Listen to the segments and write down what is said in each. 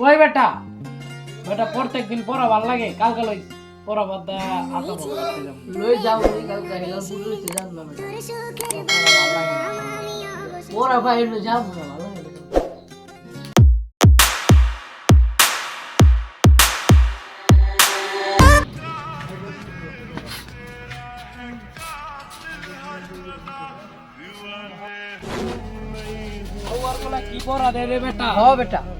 ওই বেটা বেটা প্রত্যেক দিন পড়া ভালো লাগে কালকে লই পড়া বাদ দা আসা লই যাও কালকে না বেটা। বাইরে যাব না ভালো কোলা কি পড়া দে রে বেটা? হ বেটা।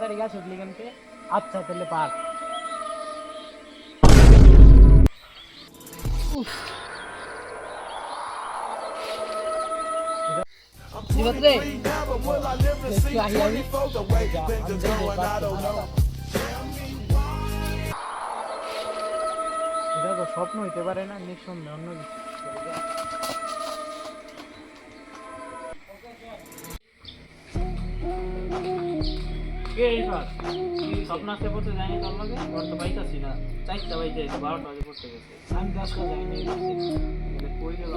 তাড়াতাড়ি গাছ উঠলি আচ্ছা তাহলে পার। স্বপ্ন হইতে পারে না নিঃসন্দেহ অন্য কিছু। কে স্বপ্ন আসতে পড়তে যায়নি তোর লগে? ওর তো পাইতাছি না। চারটা বাজে, বারোটা বাজে পড়তে গেছে। আমি দশটা যাইনি, কই গেল।